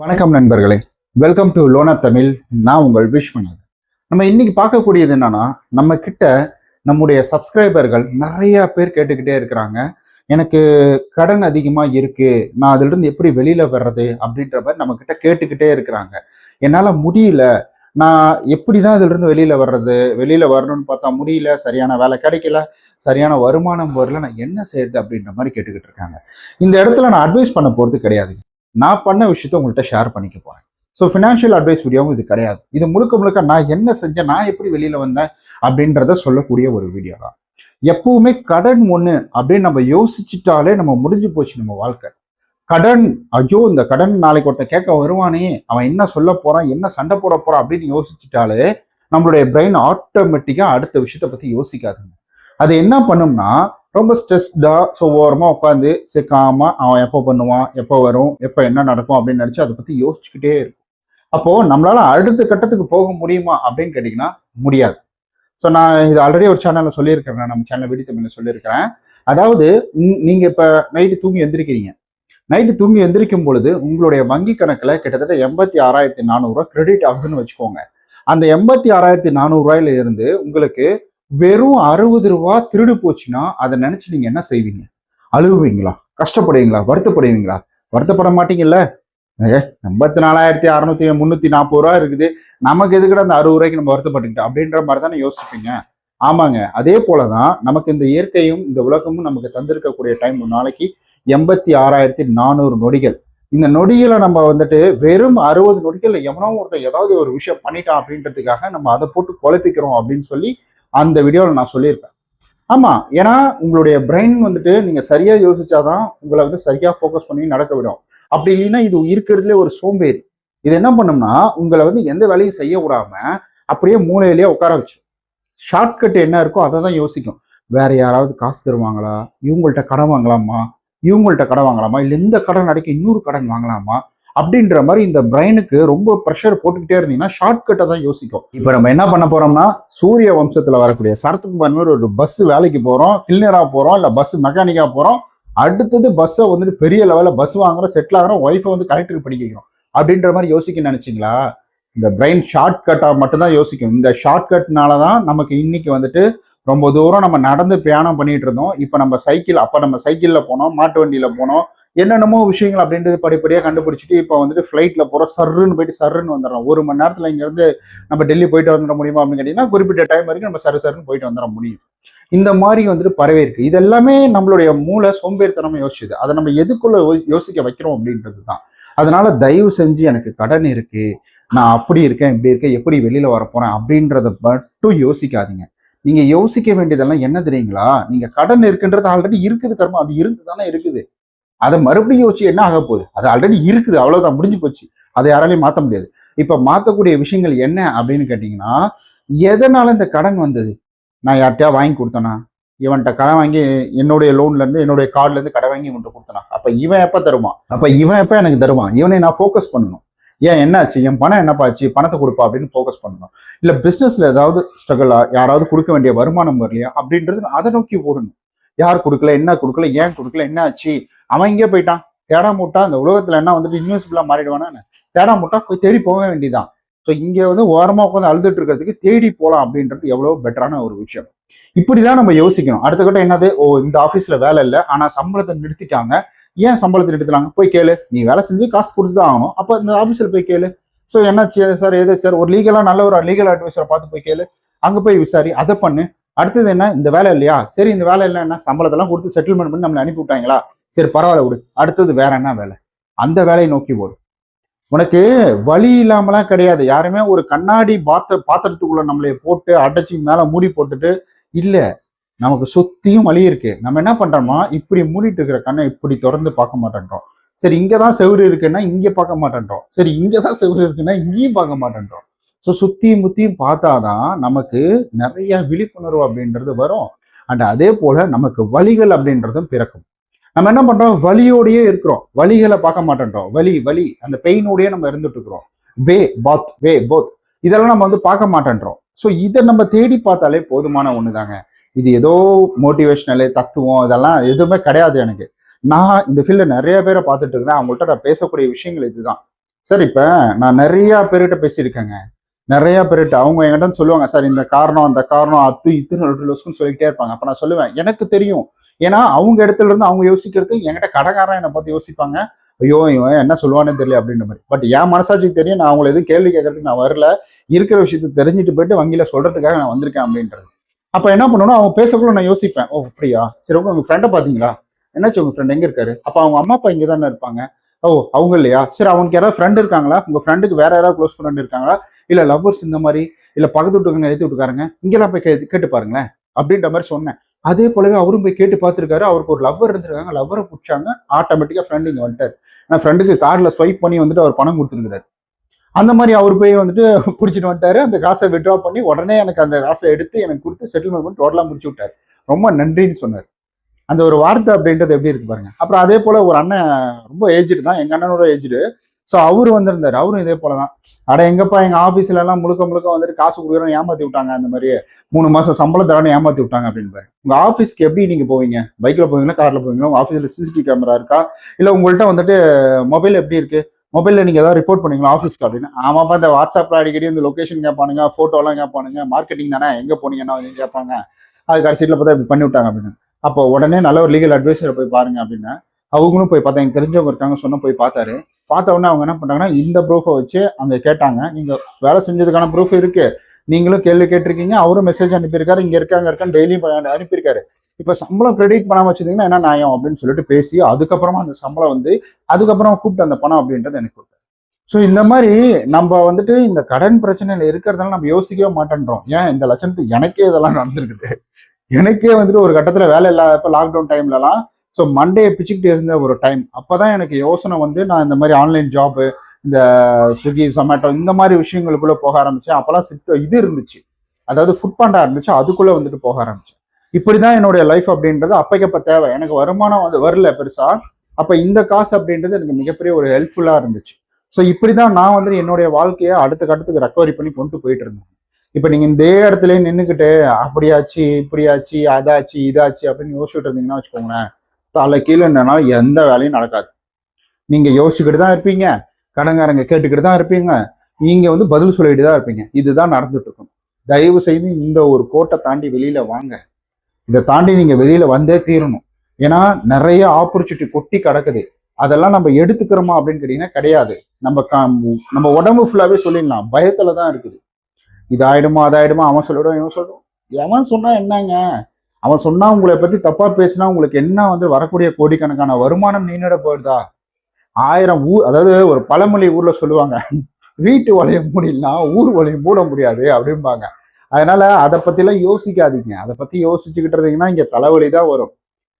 வணக்கம் நண்பர்களே. Welcome to loan app Tamil நான் உங்கள் விஷ்வநாத் நம்ம இன்னைக்கு பார்க்கக்கூடியது என்னன்னா நம்ம கிட்ட நம்முடைய சப்ஸ்கிரைபர்கள் நிறைய பேர் கேட்டுக்கிட்டே இருக்கிறாங்க. எனக்கு கடன் அதிகமாக இருக்கு. நான் அதிலிருந்து எப்படி வெளியில வர்றது அப்படின்ற மாதிரி நம்ம கிட்ட கேட்டுக்கிட்டே இருக்கிறாங்க. என்னால் முடியல. நான் எப்படி தான் இதிலிருந்து வெளியில் வர்றது? வெளியில் வரணும்னு பார்த்தா முடியல. சரியான வேலை கிடைக்கல. சரியான வருமானம் வரல. நான் என்ன செய்யறது அப்படின்ற மாதிரி கேட்டுக்கிட்டு இருக்காங்க. இந்த இடத்துல நான் அட்வைஸ் பண்ண போகிறது கிடையாது. நான் பண்ண விஷயத்த உங்கள்கிட்ட ஷேர் பண்ணிக்க போகிறேன் ஸோ ஃபினான்ஷியல் அட்வைஸ் வீடியோவும் இது கிடையாது. இது முழுக்க முழுக்க நான் என்ன செஞ்சேன் நான் எப்படி வெளியில் வந்தேன் அப்படின்றத சொல்லக்கூடிய ஒரு வீடியோ தான். எப்பவுமே கடன் ஒன்று அப்படின்னு நம்ம யோசிச்சுட்டாலே நம்ம முடிஞ்சு போச்சு நம்ம வாழ்க்கை. கடன் ஐயோ இந்த கடன் நாளைக்கு ஒருத்தன் கேட்க வருவானே அவன் என்ன சொல்ல போகிறான் என்ன சண்டை போட போகிறான் அப்படின்னு யோசிச்சுட்டாலே நம்மளுடைய பிரெயின் ஆட்டோமேட்டிக்காக அடுத்த விஷயத்த பற்றி யோசிக்காதுங்க. அது என்ன பண்ணும்னா ரொம்ப ஸ்ட்ரெஸ்டா ஸோ ஓரமாக உட்காந்து சரி அவன் எப்போ பண்ணுவான் எப்போ வரும் எப்போ என்ன நடக்கும் அப்படின்னு நினச்சி அதை பற்றி யோசிச்சுக்கிட்டே இருக்கும். அப்போ நம்மளால அடுத்த கட்டத்துக்கு போக முடியுமா அப்படின்னு கேட்டிங்கன்னா முடியாது. ஸோ நான் இது ஆல்ரெடி ஒரு சேனலில் சொல்லியிருக்கிறேன் நம்ம சேனல் வீடி தமிழில் சொல்லியிருக்கிறேன். அதாவது உம், நீங்க இப்போ நைட்டு தூங்கி எந்திரிக்கிறீங்க. நைட்டு தூங்கி எந்திரிக்கும் பொழுது உங்களுடைய வங்கி கணக்கில் கிட்டத்தட்ட எண்பத்தி ஆறாயிரத்தி நானூறுரூவா கிரெடிட் ஆகுதுன்னு வச்சுக்கோங்க. அந்த எண்பத்தி ஆறாயிரத்தி நானூறுரூவாயில இருந்து உங்களுக்கு வெறும் அறுபது ரூபா திருடு போச்சுன்னா அதை நினைச்சு நீங்க என்ன செய்வீங்க? அழுவுவீங்களா கஷ்டப்படுவீங்களா? வருத்தப்படுவீங்களா? வருத்தப்பட மாட்டீங்கல்ல? ஏ எண்பத்தி நாலாயிரத்தி அறுநூத்தி முந்நூற்றி நாற்பது ரூபா இருக்குது. நமக்கு எதுக்கிட்ட அந்த அறுபது ரூபாய்க்கு நம்ம வருத்தப்பட்டுக்கிட்டோம்? அப்படின்ற மாதிரி தானே யோசிப்பீங்க. ஆமாங்க. அதே போலதான் நமக்கு இந்த இயற்கையும் இந்த உலகமும் நமக்கு தந்திருக்கக்கூடிய டைம் ஒரு நாளைக்கு எண்பத்தி ஆறாயிரத்தி நானூறு நொடிகள். இந்த நொடிகளை நம்ம வந்துட்டு வெறும் அறுபது நொடிகளில் எவனோ ஒருத்தன் ஏதாவது ஒரு விஷயம் பண்ணிட்டான் அப்படின்றதுக்காக நம்ம அதை போட்டு குழப்பிக்கிறோம் அப்படின்னு சொல்லி அந்த வீடியோவில் நான் சொல்லியிருப்பேன். ஆமா ஏன்னா உங்களுடைய பிரெயின் வந்துட்டு நீங்க சரியா யோசிச்சாதான் உங்களை வந்து சரியாக ஃபோக்கஸ் பண்ணி நடக்க விடும். அப்படி இல்லைன்னா இது இருக்கிறதுலே ஒரு சோம்பேறி. இது என்ன பண்ணும்னா உங்களை வந்து எந்த வேலையும் செய்ய விடாம அப்படியே மூலையிலேயே உட்கார வச்சு ஷார்ட்கட் என்ன இருக்கோ அதை தான் யோசிக்கும். வேற யாராவது காசு தருவாங்களா? இவங்கள்ட்ட கடன் வாங்கலாமா? இவங்கள்ட்ட கடன் வாங்கலாமா? இல்லை இந்த கடன் அடைக்க இன்னொரு கடன் வாங்கலாமா? அப்படின்ற மாதிரி இந்த பிரெயினுக்கு ரொம்ப ப்ரெஷர் போட்டுக்கிட்டே இருந்தீங்கன்னா ஷார்ட்கட்டை தான் யோசிக்கும். இப்போ நம்ம என்ன பண்ண போறோம்னா சூரிய வம்சத்தில் வரக்கூடிய சரத்துக்குமார் மாதிரி ஒரு பஸ் வேலைக்கு போகிறோம் கிளினராக போகிறோம் இல்லை பஸ் மெக்கானிக்காக போகிறோம் அடுத்தது பஸ்ஸை வந்துட்டு பெரிய லெவலில் பஸ் வாங்குறோம் செட்டில் ஆகிறோம் ஒய்ஃபை வந்து கலெக்டருக்கு படிக்க வைக்கிறோம். அப்படின்ற மாதிரி யோசிக்க நினச்சிங்களா? இந்த பிரெயின் ஷார்ட்கட்டாக மட்டும்தான் யோசிக்கும். இந்த ஷார்ட்கட்னால தான் நமக்கு இன்னைக்கு வந்துட்டு ரொம்ப தூரம் நம்ம நடந்து பிரயாணம் பண்ணிட்டு இருந்தோம் இப்போ நம்ம சைக்கிள் அப்போ நம்ம சைக்கிளில் போனோம் மாட்டு வண்டியில் போனோம். என்னென்னமோ விஷயங்கள் அப்படின்றது படிப்படியாக கண்டுபிடிச்சிட்டு இப்போ வந்துட்டு ஃப்ளைட்டில் போகிறோம் சர்ருன்னு போயிட்டு சர்ருன்னு வந்துடுறோம். ஒரு மணி நேரத்தில் இங்கேருந்து நம்ம டெல்லி போயிட்டு வந்துட முடியுமா அப்படின்னு கேட்டிங்கன்னா குறிப்பிட்ட டைம் வரைக்கும் நம்ம சரு சருன்னு போயிட்டு வந்துட முடியும். இந்த மாதிரி வந்துட்டு பறவை இருக்குது இது எல்லாமே நம்மளுடைய மூளை சோம்பேறித்தனமாக யோசிச்சுது. அதை நம்ம எதுக்குள்ள யோசிக்க வைக்கிறோம் அப்படின்றது தான். அதனால தயவு செஞ்சு எனக்கு கடன் இருக்குது நான் அப்படி இருக்கேன் இப்படி இருக்கேன் எப்படி வெளியில் வர போகிறேன் அப்படின்றத மட்டும் யோசிக்காதீங்க. நீங்க யோசிக்க வேண்டியதெல்லாம் என்ன தெரியுங்களா? நீங்க கடன் இருக்குன்றது ஆல்ரெடி இருக்குது கர்மா அது இருந்து தானே இருக்குது. அதை மறுபடியும் யோசிச்சு என்ன ஆக போகுது? அது ஆல்ரெடி இருக்குது அவ்வளவுதான் முடிஞ்சு போச்சு. அதை யாராலையும் மாற்ற முடியாது. இப்ப மாற்றக்கூடிய விஷயங்கள் என்ன அப்படின்னு கேட்டீங்கன்னா எதனால இந்த கடன் வந்தது? நான் யார்கிட்டயா வாங்கி கொடுத்தேனா? இவன்கிட்ட கடன் வாங்கி என்னுடைய லோன்ல இருந்து என்னுடைய கார்ட்ல இருந்து கடன் வாங்கி இவன்கிட்ட கொடுத்தனா? அப்ப இவன் எப்ப தருவான்? அப்ப இவன் எப்ப எனக்கு தருவான்? இவனை நான் ஃபோக்கஸ் பண்ணணும். ஏன் என்னாச்சு? என் பணம் என்னப்பாச்சு? பணத்தை கொடுப்பா அப்படின்னு ஃபோக்கஸ் பண்ணணும். இல்லை பிஸ்னஸில் ஏதாவது ஸ்ட்ரகிளா யாராவது கொடுக்க வேண்டிய வருமானம் வரலையா? அப்படின்றது அதை நோக்கி போடணும் யார் கொடுக்கல? என்ன கொடுக்கல? ஏன் கொடுக்கல? என்ன ஆச்சு அவன் இங்கே போயிட்டான். தேடா முட்டா அந்த உலகத்தில் என்ன வந்துட்டு இன்வெஸ்பிளா மாறிடுவானா தேடா முட்டா போய் தேடி போக வேண்டியதான் ஸோ இங்கே வந்து ஓரமாக உட்காந்து அழுதுட்டு இருக்கிறதுக்கு தேடி போகலாம் அப்படின்றது எவ்வளோ பெட்டரான ஒரு விஷயம். இப்படிதான் நம்ம யோசிக்கணும். அடுத்த கட்டம் என்னது? ஓ இந்த ஆஃபீஸில் வேலை இல்லை. ஆனால் சம்பளத்தை நிறுத்திட்டாங்க. ஏன் சம்பளத்தை எடுத்துறாங்க போய் கேளு. நீ வேலை செஞ்சு காசு கொடுத்து தான் ஆகணும். அப்போ இந்த ஆஃபீஸில் போய் கேளு. ஸோ என்னாச்சு? சார் எது சார்? ஒரு லீகலாக நல்ல ஒரு லீகல் அட்வைஸரை பார்த்து போய் கேளு. அங்கே போய் விசாரி. அதை பண்ணு. அடுத்தது என்ன? இந்த வேலை இல்லையா? சரி இந்த வேலை இல்லை என்ன சம்பளத்தெல்லாம் கொடுத்து செட்டில்மெண்ட் பண்ணி நம்மளை அனுப்பி விட்டாங்களா? சரி பரவாயில்ல விடு. அடுத்தது வேற என்ன வேலை? அந்த வேலையை நோக்கி போடும் உனக்கு வழி இல்லாமலாம் கிடையாது. யாருமே ஒரு கண்ணாடி பாத்திர பாத்திரத்துக்குள்ள நம்மளை போட்டு அடைச்சி மேலே மூடி போட்டுட்டு இல்லை நமக்கு சுத்தியும் வழி இருக்கு. நம்ம என்ன பண்றோமா இப்படி மூடிட்டு இருக்கிற கண்ணை இப்படி திறந்து பார்க்க மாட்டேன்றோம். சரி இங்கதான் செவுரு இருக்குன்னா இங்கே பார்க்க மாட்டேன்றோம். சரி இங்கதான் செவுரு இருக்குன்னா இங்கேயும் பார்க்க மாட்டேன்றோம். ஸோ சுத்தியும் முத்தியும் பார்த்தாதான் நமக்கு நிறைய விழிப்புணர்வு அப்படின்றது வரும். அண்ட் அதே போல நமக்கு வழிகள் அப்படின்றதும் பிறக்கும். நம்ம என்ன பண்றோம்? வலியோடயே இருக்கிறோம். வலிகளை பார்க்க மாட்டேன்றோம். வலி வலி அந்த பெயினோடயே நம்ம இருந்துட்டு இருக்கிறோம். வே பாத் வே போத் இதெல்லாம் நம்ம வந்து பார்க்க மாட்டேன்றோம். ஸோ இதை நம்ம தேடி பார்த்தாலே போதுமான ஒன்று தாங்க இது ஏதோ மோட்டிவேஷனலு தத்துவம் இதெல்லாம் எதுவுமே கிடையாது எனக்கு. நான் இந்த ஃபீல்டில் நிறைய பேரை பார்த்துட்டு இருக்கிறேன். அவங்கள்ட்ட நான் பேசக்கூடிய விஷயங்கள் இதுதான். சார் இப்போ நான் நிறைய பேர்கிட்ட பேசியிருக்கேங்க. நிறைய பேர்கிட்ட அவங்க என்கிட்ட சொல்லுவாங்க சார் இந்த காரணம் அந்த காரணம் அத்து இத்து லொஸ்க்குன்னு சொல்லிக்கிட்டே இருப்பாங்க. அப்போ நான் சொல்லுவேன் எனக்கு தெரியும். ஏன்னா அவங்க இடத்துல இருந்து அவங்க யோசிக்கிறது என்கிட்ட கடைக்காரன் என்னை பார்த்து யோசிப்பாங்க. ஐயோ இவன் என்ன சொல்லுவானே தெரியல அப்படின்ற மாதிரி. பட் என் மனசாட்சிக்கு தெரியும் நான் அவங்களை எதுவும் கேள்வி கேட்கறதுக்கு நான் வரல. இருக்கிற விஷயத்த தெரிஞ்சுட்டு போயிட்டு வங்கியில் சொல்றதுக்காக நான் வந்திருக்கேன் அப்படின்றது. அப்ப என்ன பண்ணணும் அவங்க பேசக்குள்ள நான் யோசிப்பேன். ஓ அப்படியா? சரி உங்க ஃப்ரெண்டை பாத்தீங்களா? என்னாச்சு உங்க ஃப்ரெண்ட் எங்க இருக்காரு? அப்ப அவங்க அம்மா அப்பா இங்க தானே இருப்பாங்க. ஓ அவங்க இல்லையா? சரி அவனுக்கு யாராவது ஃப்ரெண்ட் இருக்காங்களா? உங்க ஃப்ரெண்டுக்கு வேற யாராவது க்ளோஸ் ஃப்ரெண்ட் இருக்காங்களா? இல்ல லவ்வர்ஸ் இந்த மாதிரி இல்ல பக்கத்து வீட்டுக்காரங்க எழுதி விட்டுக்காருங்க இங்கெல்லாம் போய் கே- கேட்டு பாருங்களேன் அப்படின்ற மாதிரி சொன்னேன். அதே போலவே அவரும் போய் கேட்டு பார்த்துருக்காரு அவருக்கு ஒரு லவ்வர் இருந்திருக்காங்க. லவ்வரை பிடிச்சாங்க. ஆட்டோமேட்டிக்கா ஃப்ரெண்டு இங்க வந்துட்டாரு. நான் ஃப்ரெண்டுக்கு கார்டில் ஸ்வைப் பண்ணி வந்துட்டு அவர் பணம் கொடுத்துருக்காரு அந்த மாதிரி அவர் போய் வந்துட்டு பிடிச்சிட்டு வந்துட்டாரு. அந்த காசை விட்ரா பண்ணி உடனே எனக்கு அந்த காசை எடுத்து எனக்கு கொடுத்து செட்டில்மெண்ட் பண்ணி டோட்டலாக முடிச்சு விட்டார். ரொம்ப நன்றின்னு சொன்னார். அந்த ஒரு வார்த்தை அப்படின்றது எப்படி இருக்கு பாருங்க. அப்புறம் அதே போல ஒரு அண்ணன் ரொம்ப ஏஜ்டு தான் எங்க அண்ணனோட ஏஜ்டு ஸோ அவரு வந்திருந்தார். அவரும் இதே போல தான். அட எங்கப்பா எங்க ஆஃபீஸ்ல எல்லாம் முழுக்க முழுக்க வந்துட்டு காசு கொடுக்குறோம் ஏமாத்தி விட்டாங்க. அந்த மாதிரி மூணு மாசம் சம்பளம் தரானு ஏமாத்தி விட்டாங்க அப்படின்னு உங்க ஆஃபீஸ்க்கு எப்படி நீங்க போவீங்க? பைக்ல போவீங்களா கார்ல போவீங்களா? உங்க ஆஃபீஸ்ல சிசிடிவி கேமரா இருக்கா? இல்ல உங்கள்கிட்ட வந்துட்டு மொபைல் எப்படி இருக்கு? மொபைலில் நீங்கள் ஏதாவது ரிப்போர்ட் பண்ணிக்கலாம் ஆஃபீஸ்க்கு அப்படின்னு? ஆமாப்பா இந்த வாட்ஸ்அப்பில் அடிக்கடி இந்த லொக்கேஷன் கேட்பானுங்க ஃபோட்டோலாம் கேட்பானுங்க மார்க்கெட்டிங் தானே எங்கே போனீங்கன்னா கேட்பாங்க. அது கடைசியில் பார்த்தா இப்படி பண்ணி விட்டாங்க அப்படின்னு. அப்போ உடனே நல்ல ஒரு லீகல் அட்வைசரை போய் பாருங்க அப்படின்னு. அவங்களும் போய் பார்த்தா எனக்கு தெரிஞ்சவங்க இருக்காங்க சொன்ன போய் பார்த்தாரு. பார்த்த உடனே அவங்க என்ன பண்ணாங்கன்னா இந்த ப்ரூஃபை வச்சு அங்கே கேட்டாங்க. நீங்கள் வேலை செஞ்சதுக்கான ப்ரூஃப் இருக்கு. நீங்களும் கேள்வி கேட்டிருக்கீங்க அவரும் மெசேஜ் அனுப்பியிருக்காரு இங்கே இருக்காங்க இருக்கான்னு டெய்லியும் அனுப்பியிருக்காரு. இப்ப சம்பளம் கிரெடிட் பண்ணாம வச்சிருந்தீங்கன்னா என்ன நியாயம் அப்படின்னு சொல்லிட்டு பேசி அதுக்கப்புறமா அந்த சம்பளம் வந்து அதுக்கப்புறம் கூப்பிட்டு அந்த பணம் அப்படின்றது எனக்கு கொடுத்தாரு. ஸோ இந்த மாதிரி நம்ம வந்துட்டு இந்த கடன் பிரச்சனையில இருக்கிறதுனால நம்ம யோசிக்கவே மாட்டேன்றோம். ஏன்? இந்த லட்சணத்துக்கு எனக்கே இதெல்லாம் நடந்திருக்குது. எனக்கே வந்துட்டு ஒரு கட்டத்தில் வேலை இல்லாதப்ப லாக்டவுன் டைம்லலாம் ஸோ மண்டே பிச்சுக்கிட்டு இருந்த ஒரு டைம் அப்பதான் எனக்கு யோசனை வந்து நான் இந்த மாதிரி ஆன்லைன் ஜாப்பு இந்த ஸ்விக்கி சொமேட்டோ இந்த மாதிரி விஷயங்களுக்குள்ளே போக ஆரம்பிச்சேன். அப்போல்லாம் சிட் இது இருந்துச்சு. அதாவது ஃபுட் பாண்டா இருந்துச்சு. அதுக்குள்ளே வந்துட்டு போக ஆரம்பிச்சேன். இப்படிதான் என்னுடைய லைஃப் அப்படின்றது அப்பைக்கப்ப தேவை. எனக்கு வருமானம் வந்து வரல பெருசா. அப்ப இந்த காசு அப்படின்றது எனக்கு மிகப்பெரிய ஒரு ஹெல்ப்ஃபுல்லா இருந்துச்சு. ஸோ இப்படிதான் நான் வந்து என்னுடைய வாழ்க்கையை அடுத்த கட்டத்துக்கு ரெக்கவரி பண்ணி கொண்டு போயிட்டு இருந்தேன். இப்போ நீங்க இந்த இடத்துல நின்றுக்கிட்டு அப்படியாச்சு இப்படியாச்சு அதாச்சு இதாச்சு அப்படின்னு யோசிச்சுட்டு இருந்தீங்கன்னா வச்சுக்கோங்களேன் தலை கீழே என்னன்னாலும் எந்த வேலையும் நடக்காது. நீங்க யோசிச்சுக்கிட்டு தான் இருப்பீங்க. கடங்காரங்க கேட்டுக்கிட்டு தான் இருப்பீங்க. நீங்க வந்து பதில் சொல்லிட்டு தான் இருப்பீங்க. இதுதான் நடந்துட்டு இருக்கும். தயவு செய்து இந்த ஒரு கோட்டை தாண்டி வெளியில வாங்க. இதை தாண்டி நீங்க வெளியில வந்தே தீரணும். ஏன்னா நிறைய ஆப்பர்ச்சுனிட்டி கொட்டி கிடக்குது. அதெல்லாம் நம்ம எடுத்துக்கிறோமா அப்படின்னு கேட்டீங்கன்னா கிடையாது. நம்ம நம்ம உடம்பு ஃபுல்லாவே சொல்லிடலாம். பயத்துல தான் இருக்குது. இது ஆயிடுமா அதாயிடுமா அவன் சொல்லிடுவான் இவன் சொல்லிடும். எவன் சொன்னா என்னங்க? அவன் சொன்னா உங்களை பத்தி தப்பா பேசினா உங்களுக்கு என்ன வந்து வரக்கூடிய கோடிக்கணக்கான வருமானம் நீனிட போயிடுதா ஆயிரம் ஊர் அதாவது ஒரு பழமொழி ஊர்ல சொல்லுவாங்க. வீட்டு வளையம் மூடிலாம் ஊர் வளையம் மூட முடியாது அப்படிம்பாங்க. அதனால அதை பத்திலாம் யோசிக்காதீங்க. அதை பத்தி யோசிச்சுக்கிட்டு இருந்தீங்கன்னா இங்க தலைவலி தான் வரும்.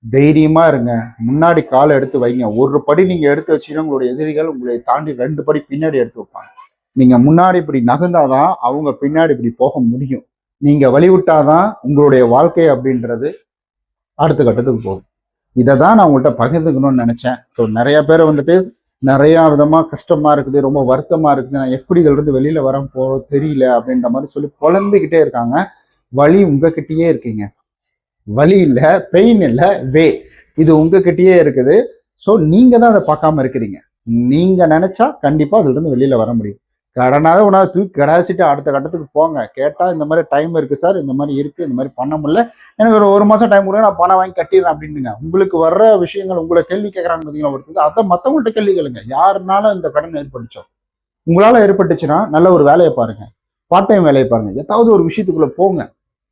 தைரியமா இருங்க. முன்னாடி காலை எடுத்து வைங்க. ஒரு படி நீங்க எடுத்து வச்சீங்கன்னா உங்களுடைய எதிரிகள் உங்களை தாண்டி ரெண்டு படி பின்னாடி எடுத்து வைப்பாங்க. நீங்க முன்னாடி இப்படி நகர்ந்தாதான் அவங்க பின்னாடி இப்படி போக முடியும். நீங்க வழிவிட்டாதான் உங்களுடைய வாழ்க்கை அப்படின்றது அடுத்த கட்டத்துக்கு போகும். இதை தான் நான் உங்கள்கிட்ட பகிர்ந்துக்கணும்னு நினைச்சேன். ஸோ நிறைய பேர் வந்துட்டு நிறையா விதமாக கஷ்டமாக இருக்குது ரொம்ப வருத்தமாக இருக்குது. நான் எப்படி இதிலிருந்து இருந்து வர போ தெரியல அப்படின்ற மாதிரி சொல்லி புலம்பிக்கிட்டே இருக்காங்க. வழி உங்ககிட்டயே இருக்கீங்க. வழி இல்லை பெயின் இல்லை வே இது உங்ககிட்டயே இருக்குது. ஸோ நீங்கள் தான் அதை பார்க்காம இருக்கிறீங்க. நீங்கள் நினச்சா கண்டிப்பாக அதிலிருந்து இருந்து வர முடியும். கடனாக உணவு தூக்கி கடாசிட்டு அடுத்த கட்டத்துக்கு போங்க. கேட்டால் இந்த மாதிரி டைம் இருக்குது சார் இந்த மாதிரி இருக்குது இந்த மாதிரி பண்ண முடியல. எனக்கு ஒரு ஒரு மாதம் டைம் கொடுங்க நான் பணம் வாங்கி கட்டிடுறேன் அப்படின்னுங்க. உங்களுக்கு வர்ற விஷயங்கள் உங்களை கேள்வி கேட்குறாங்க பார்த்தீங்களா ஒருத்தர் அதை மற்றவங்கள்ட்ட கேள்வி கேளுங்க. யாருனாலும் இந்த கடன் ஏற்பட்டுச்சோம் உங்களால் ஏற்பட்டுச்சுன்னா நல்ல ஒரு வேலையை பாருங்கள் பார்ட் டைம் வேலையை பாருங்கள் ஏதாவது ஒரு விஷயத்துக்குள்ளே போங்க.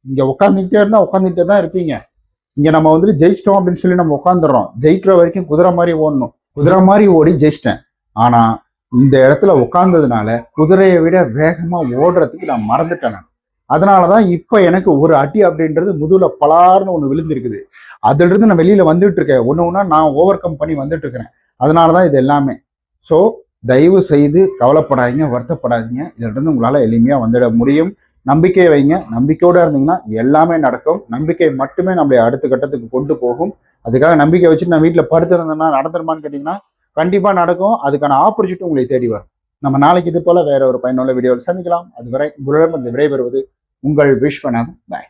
இங்கே உட்காந்துக்கிட்டே இருந்தால் உட்காந்துக்கிட்டே தான் இருப்பீங்க. இங்கே நம்ம வந்துட்டு ஜெயிச்சிட்டோம் அப்படின்னு சொல்லி நம்ம உட்காந்துடுறோம் ஜெயிக்கிற வரைக்கும் குதிரை மாதிரி ஓடணும். குதிரை மாதிரி ஓடி ஜெயிச்சிட்டேன். ஆனால் இந்த இடத்துல உட்கார்ந்ததுனால குதிரையை விட வேகமா ஓடுறதுக்கு நான் மறந்துட்டேன் நான். அதனாலதான் இப்ப எனக்கு ஒரு அடி அப்படின்றது முதுகில் பலார்னு ஒண்ணு விழுந்திருக்குது. அதுல இருந்து நான் வெளியில வந்துட்டு இருக்கேன். ஒண்ணு ஒண்ணா நான் ஓவர் கம் பண்ணி வந்துட்டு இருக்கிறேன். அதனாலதான் இது எல்லாமே. ஸோ தயவு செய்து கவலைப்படாதீங்க வருத்தப்படாதீங்க. இதுல இருந்து உங்களால எளிமையா வந்துட முடியும். நம்பிக்கை வைங்க. நம்பிக்கையோட இருந்தீங்கன்னா எல்லாமே நடக்கும். நம்பிக்கை மட்டுமே நம்மளை அடுத்த கட்டத்துக்கு கொண்டு போகும். அதுக்காக நம்பிக்கை வச்சுட்டு நான் வீட்டில் படுத்திருந்தேன்னா நடந்துருமான்னு கேட்டிங்கன்னா கண்டிப்பாக நடக்கும். அதுக்கான ஆப்பர்ச்சுனிட்டி உங்களை தேடி வரும். நம்ம நாளைக்கு இது போல வேற ஒரு பயனுள்ள வீடியோவில் சந்திக்கலாம். அதுவரை உங்களிடம் விடைபெறுவது உங்கள் விஸ்வநாதன். பாய்